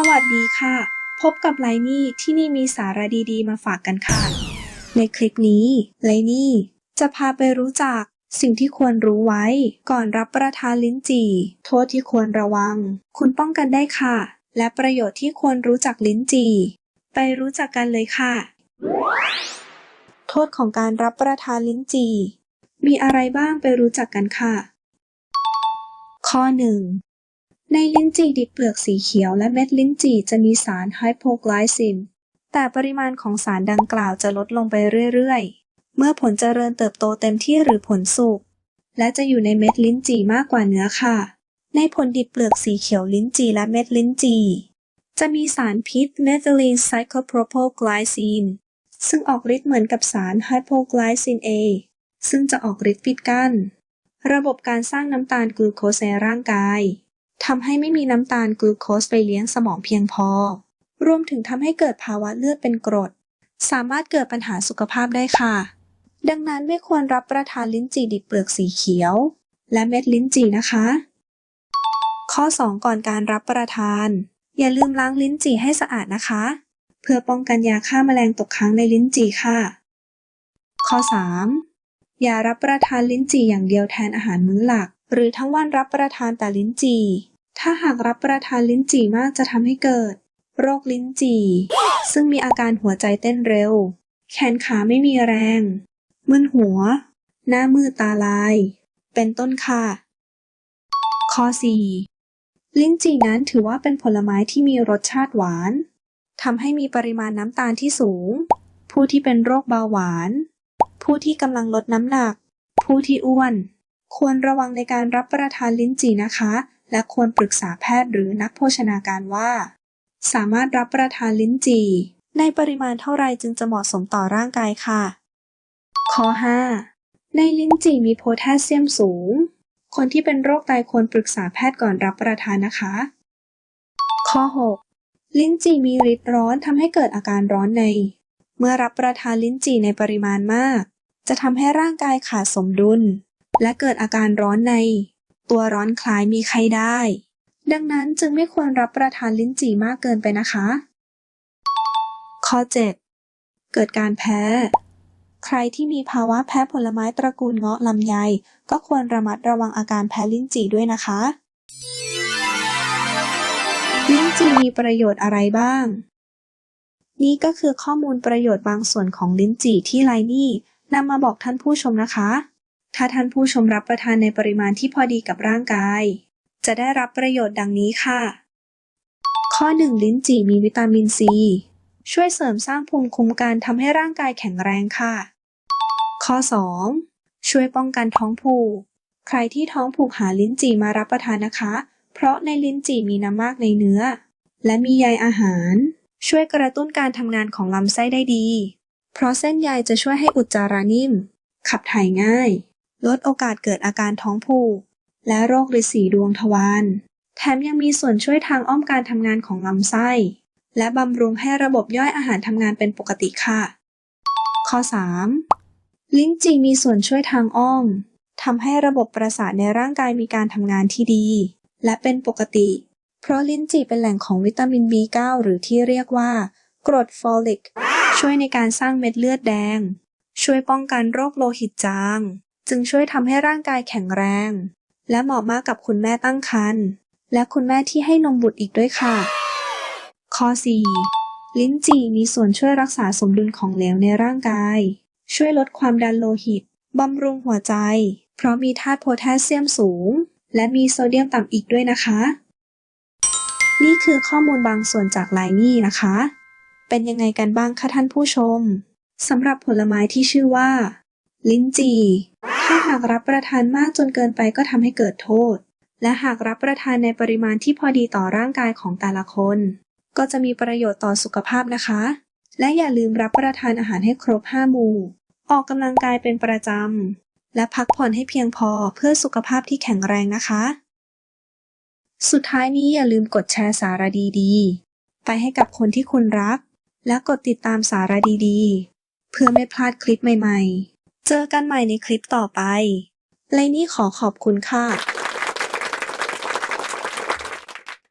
สวัสดีค่ะ พบกับไลนี่ที่นี่มีสาระดีๆ มาฝากกันค่ะ ในคลิปนี้ไลนี่จะพาไปรู้จักสิ่งที่ควรรู้ไว้ ก่อนรับประทานลิ้นจี่ โทษที่ควรระวัง คุณป้องกันได้ค่ะ และประโยชน์ที่ควรรู้จักลิ้นจี่ ไปรู้จักกันเลยค่ะ โทษของการรับประทานลิ้นจี่ มีอะไรบ้างไปรู้จักกันค่ะ ข้อ 1 ในลิ้นจี่ดิบเปลือกสีเขียวและเม็ดลิ้นจี่จะมีสารไฮโปไกลซิน แต่ปริมาณของสารดังกล่าวจะลดลงไปเรื่อยๆ เมื่อผลเจริญเติบโตเต็มที่หรือผลสุก และจะอยู่ในเม็ดลิ้นจี่มากกว่าเนื้อค่ะ ในผลดิบเปลือกสีเขียวลิ้นจี่และเม็ดลิ้นจี่จะมีสารพิษเมทิลีนไซโคโปรโพไกลซีนซึ่งออกฤทธิ์เหมือนกับสารไฮโปไกลซิน A ซึ่งจะออกฤทธิ์ปิดกั้น ระบบการสร้างน้ำตาลกลูโคสในร่างกาย ทำให้ไม่มีน้ำตาลกลูโคสไปเลี้ยงสมองเพียงพอ รวมถึงทำให้เกิดภาวะเลือดเป็นกรด สามารถเกิดปัญหาสุขภาพได้ค่ะ ดังนั้นไม่ควรรับประทานลิ้นจี่ดิบเปลือกสีเขียว และเม็ดลิ้นจี่นะคะ ข้อ 2 ก่อนการรับประทาน อย่าลืมล้างลิ้นจี่ให้สะอาดนะคะ เพื่อป้องกันยาฆ่าแมลงตกค้างในลิ้นจี่ค่ะ ข้อ 3 อย่ารับประทานลิ้นจี่อย่างเดียวแทนอาหารมื้อหลัก หรือทั้งวันรับประทานแต่ลิ้นจี่ ถ้าหากรับประทานลิ้นจี่มากจะทำให้เกิด โรคลิ้นจี่ ซึ่งมีอาการหัวใจเต้นเร็ว แขนขาไม่มีแรง มึนหัว หน้ามืดตาลาย เป็นต้นค่ะ ข้อ 4 ลิ้นจี่นั้นถือว่าเป็นผลไม้ที่มีรสชาติหวานทำให้มีปริมาณน้ำตาลที่สูง ผู้ที่เป็นโรคเบาหวาน ผู้ที่กำลังลดน้ำหนัก ผู้ที่อ้วน ควรระวังในการรับประทานลิ้นจี่นะคะ และควรปรึกษาแพทย์หรือนักโภชนาการว่า สามารถรับประทานลิ้นจี่ ในปริมาณเท่าไรจึงจะเหมาะสมต่อร่างกายค่ะ ข้อ 5 ในลิ้นจี่มีโพแทสเซียมสูง คนที่เป็นโรคไตควรปรึกษาแพทย์ก่อนรับประทานนะคะ ข้อ 6 ลิ้นจี่มีฤทธิ์ร้อนทำให้เกิดอาการร้อนใน เมื่อรับประทานลิ้นจี่ในปริมาณมาก จะทำให้ร่างกายขาดสมดุล และเกิดอาการร้อนใน ตัวร้อนคล้ายมีไข้ได้ ดังนั้นจึงไม่ควรรับประทานลิ้นจี่มากเกินไปนะคะ ข้อ 7 เกิดการแพ้ ใครที่มีภาวะแพ้ผลไม้ตระกูลเงาะลำไย ก็ควรระมัดระวังอาการแพ้ลิ้นจี่ด้วยนะคะ ลิ้นจี่มีประโยชน์อะไรบ้าง นี่ก็คือข้อมูลประโยชน์บางส่วนของลิ้นจี่ที่ไลนี่นำมาบอกท่านผู้ชมนะคะ ถ้าท่านผู้ชมรับประทานในปริมาณที่พอดีกับร่างกาย จะได้รับประโยชน์ดังนี้ค่ะ ข้อ 1 ลิ้นจี่มีวิตามินซี ช่วยเสริมสร้างภูมิคุ้มกันทำให้ร่างกายแข็งแรงค่ะ ข้อ 2 ช่วยป้องกันท้องผูก ใครที่ท้องผูกหาลิ้นจี่มารับประทานนะคะ เพราะในลิ้นจี่มีน้ำมากในเนื้อ และมีใยอาหาร ช่วยกระตุ้นการทำงานของลำไส้ได้ดี เพราะเส้นใยจะช่วยให้อุจจาระนิ่ม ขับถ่ายง่าย ลดโอกาสเกิดอาการท้องผูก และโรคฤทธิ์สีดวงทวาร แถมยังมีส่วนช่วยทางอ้อมการทำงานของลำไส้ และบำรุงให้ระบบย่อยอาหารทำงานเป็นปกติค่ะ ข้อ 3 ลิ้นจี่มีส่วนช่วยทางอ้อมทำให้ระบบประสาทในร่างกายมีการทำงานที่ดี และเป็นปกติ เพราะลิ้นจี่เป็นแหล่งของวิตามิน B9 หรือที่เรียกว่ากรดฟอลิก ช่วยในการสร้างเม็ดเลือดแดง ช่วยป้องกันโรคโลหิตจาง จึงช่วยทำให้ร่างกายแข็งแรง และเหมาะมากกับคุณแม่ตั้งครรภ์และคุณแม่ที่ให้นมบุตรอีกด้วยค่ะ ข้อ 4 ลิ้นจี่มีส่วนช่วยรักษาสมดุลของเหลวในร่างกาย ช่วยลดความดันโลหิตบำรุงหัวใจ เพราะมีธาตุโพแทสเซียมสูง และมีโซเดียมต่ำอีกด้วยนะคะ นี่คือข้อมูลบางส่วนจากไลนี่นะคะ เป็นยังไงกันบ้างคะท่านผู้ชมสำหรับผลไม้ที่ชื่อว่า ลิ้นจี่ ถ้าหากรับประทานมากจนเกินไปก็ทำให้เกิดโทษ และหากรับประทานในปริมาณที่พอดีต่อร่างกายของแต่ละคน ก็จะมีประโยชน์ต่อสุขภาพนะคะ และอย่าลืมรับประทานอาหารให้ครบ5หมู่ ออกกำลังกายเป็นประจำ และพักผ่อนให้เพียงพอเพื่อสุขภาพที่แข็งแรงนะคะ สุดท้ายนี้อย่าลืมกดแชร์สารดีๆ ไปให้กับคนที่คุณรัก และกดติดตามสารดีๆ เพื่อไม่พลาดคลิปใหม่ ๆ เจอกันใหม่ในคลิปต่อไปไลนี่ขอขอบคุณค่ะ